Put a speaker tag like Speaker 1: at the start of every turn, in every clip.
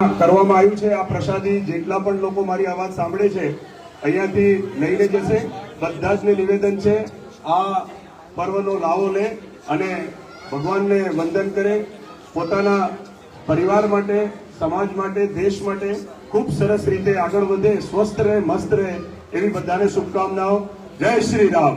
Speaker 1: કરવામાં આવ્યું છે. આ પ્રસાદી જેટલા પણ લોકો મારી અવાજ સાંભળે છે, અહીંયાથી લઈને જશે. બધા જ નિવેદન છે, આ પર્વનો લાવો લે અને ભગવાનને વંદન કરે. પોતાના પરિવાર માટે, સમાજ માટે, દેશ માટે ખૂબ સરસ રીતે આગળ વધે, સ્વસ્થ રહે, મસ્ત રહે એવી બધાને શુભકામનાઓ. જય શ્રી રામ.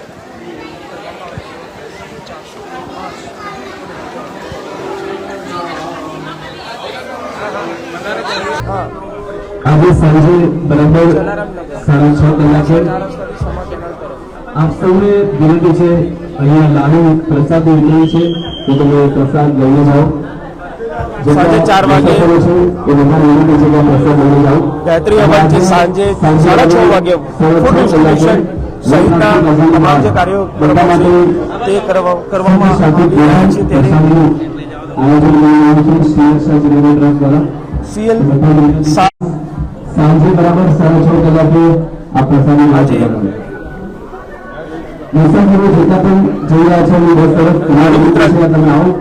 Speaker 2: આજે સાંજે બરાબર સાડા છ કલાકે આપ સૌને વિનંતી છે અહીંયા લાડુ પ્રસાદ વિતરણ છે તો તમે પ્રસાદ લઈને જાઓ જેટલા
Speaker 3: સાંજે ચાર વાગે
Speaker 2: મુસાફરો છે એ બધાને વિનંતી છે કે આ પ્રસાદ લઈને જાઓ
Speaker 3: ગાયત્રી
Speaker 2: અને
Speaker 3: હવન જે
Speaker 2: આજે
Speaker 3: સાંજે
Speaker 2: સાંજે
Speaker 3: સાડા છ વાગે
Speaker 2: સાડા
Speaker 3: ફૂડ
Speaker 2: છ કલાકે
Speaker 3: ડિસ્ટ્રીબ્યુશન સહિતના તમામ જે કાર્યો
Speaker 2: બધા
Speaker 3: કરવા
Speaker 2: માટે
Speaker 3: છે તે કરવા કરવામાં
Speaker 2: સાથે
Speaker 3: આવી રહ્યા છે ત્યારે સીએલ
Speaker 2: સાંજે બરાબર સાડા છ કલાકે આ પ્રસારણ
Speaker 3: આજે
Speaker 2: મુસાફરો જેટલા પણ જઈ રહ્યા છે બહુ સરસ તમારી તમે આવો.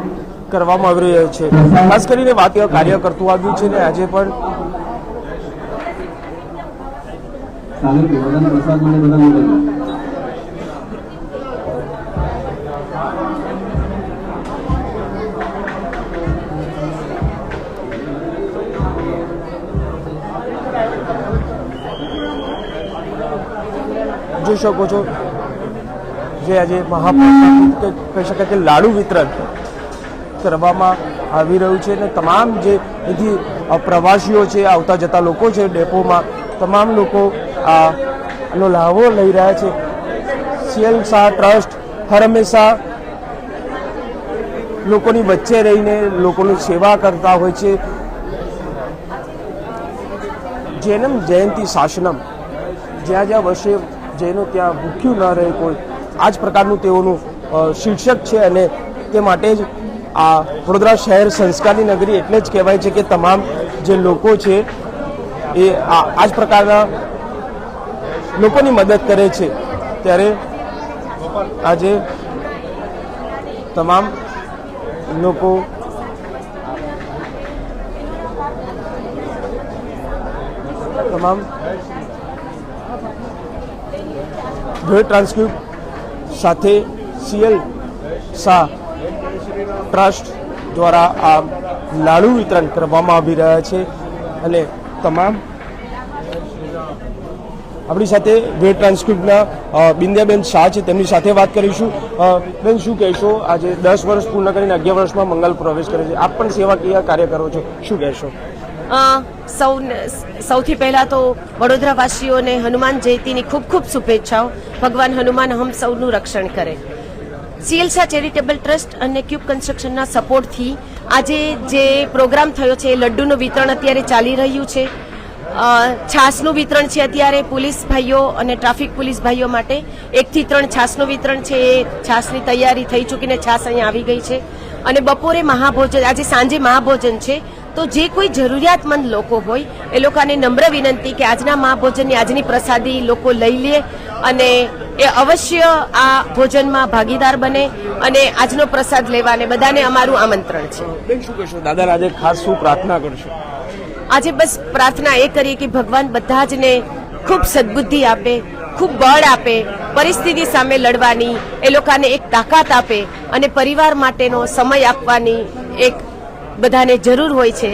Speaker 3: કરવામાં આવી રહ્યો છે. ખાસ કરીને વાત કાર્ય કરતું આવ્યું છે ને આજે પણ.
Speaker 2: સામે પ્રસાદ મને બધા
Speaker 3: જોઈ શકો છો જે આજે મહાપ્રસાદ કહી શકાય કે લાડુ વિતરણ કરવામાં આવી રહ્યું છે અને તમામ જે અહીંથી પ્રવાસીઓ છે, આવતા જતા લોકો છે ડેપોમાં, તમામ લોકો આ નો લાભો લઈ રહ્યા છે. સીએલ શાહ ટ્રસ્ટ હર હંમેશા લોકોની વચ્ચે રહીને લોકોની સેવા કરતા હોય છે. જૈનમ જયંતી શાસનમ. જ્યાં જ્યાં વસે જૈનો ત્યાં ભૂખ્યું ન રહે કોઈ. આ જ પ્રકારનું તેઓનું શીર્ષક છે અને તે માટે જ આ વડોદરા શહેર સંસ્કારની નગરી એટલે જ કહેવાય છે કે તમામ જે લોકો છે એ આ જ પ્રકારના લોકોની મદદ કરે છે. ત્યારે આજે તમામ લોકો તમામ વીડિયો ટ્રાન્સક્રિપ્ટ સાથે સીએલ શાહ ટ્રસ્ટ દ્વારા આ લાડુ વિતરણ કરવામાં આવી રહ્યા છે અને તમામ આપણી સાથે વેટ ટ્રાન્સક્રિપ્ટના બિંદ્યાબેન શાહ છે, તેમની સાથે વાત કરીશું. બેન, શું કહેશો? આજે દસ વર્ષ પૂર્ણ કરીને અગિયાર વર્ષમાં મંગલ પ્રવેશ કરે છે. આપ પણ સેવાકીય કાર્ય કરો છો. શું કહેશો?
Speaker 4: સૌ સૌથી પહેલાં તો વડોદરાવાસીઓને હનુમાન જયંતીની ખૂબ ખૂબ શુભેચ્છાઓ. ભગવાન હનુમાન હમ સૌનું રક્ષણ કરે. સીએલસા ચેરિટેબલ ટ્રસ્ટ અને ક્યુબ કન્સ્ટ્રક્શનના સપોર્ટથી આજે જે પ્રોગ્રામ થયો છે, એ લડ્ડુનું વિતરણ અત્યારે ચાલી રહ્યું છે. છાસનું વિતરણ છે અત્યારે પોલીસ ભાઈઓ અને ટ્રાફિક પોલીસ ભાઈઓ માટે. એકથી ત્રણ છાસનું વિતરણ છે, એ છાસની તૈયારી થઈ ચૂકીને છાસ અહીંયા આવી ગઈ છે. અને બપોરે મહાભોજન, આજે સાંજે મહાભોજન છે. તો જે કોઈ જરૂરિયાતમંદ લોકો હોય એ લોકોને નમ્ર વિનંતી કે આજના મહાભોજનની આજની પ્રસાદી લોકો લઈ લે અને એ અવશ્ય આ ભોજનમાં ભાગીદાર બને અને આજનો પ્રસાદ લેવાને બધાને અમારું આમંત્રણ છે.
Speaker 3: શું કહેશો? દાદા આજે ખાસ શું પ્રાર્થના કરશો?
Speaker 4: આજે બસ પ્રાર્થના એ કરીએ કે ભગવાન બધા જ ને ખૂબ સદબુદ્ધિ આપે ખૂબ બળ આપે પરિસ્થિતિ સામે લડવાની એ લોકોને એક તાકાત આપે અને પરિવાર માટેનો સમય આપવાની એક બધાને જરૂર હોય છે.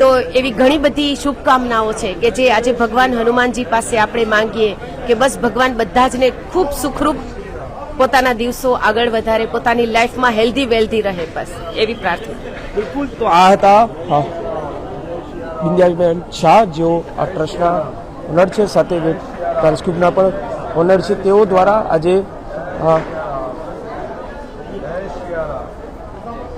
Speaker 4: તો એવી ઘણી બધી શુભકામનાઓ છે કે જે આજે ભગવાન હનુમાનજી પાસે આપણે માંગીએ કે બસ ભગવાન બધા જ ને ખૂબ સુખરૂપ પોતાના દિવસો આગળ વધારે, પોતાની લાઈફમાં હેલ્ધી વેલ્ધી રહે બસ. એવી પ્રાર્થના.
Speaker 3: બિલકુલ, તો આ હતા બિંદ્યાબેન શાહ, જેઓ આ ટ્રસ્ટના ઓનર છે, સાથે વેટ પણ ઓનર છે, તેઓ દ્વારા આજે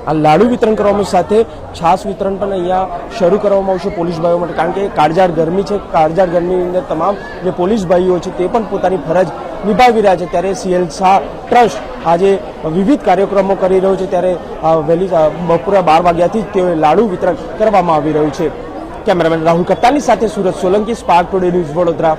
Speaker 3: આ લાડુ વિતરણ કરવામાં સાથે છાસ વિતરણ પણ અહીંયા શરૂ કરવામાં આવશે પોલીસ ભાઈઓ માટે. કારણ કે કાળજાળ ગરમી છે કાળજાળ ગરમીની અંદર તમામ જે પોલીસ ભાઈઓ છે તે પણ પોતાની ફરજ નિભાવી રહ્યા છે. ત્યારે સીએલ શાહ ટ્રસ્ટ આજે વિવિધ કાર્યક્રમો કરી રહ્યો છે. ત્યારે વહેલી બપોરે બાર વાગ્યાથી જ તેઓ લાડુ વિતરણ કરવામાં આવી રહ્યું છે. કેમેરામેન રાહુલ કટ્ટાની સાથે Surat Solanki, Spark Today News Vadodara.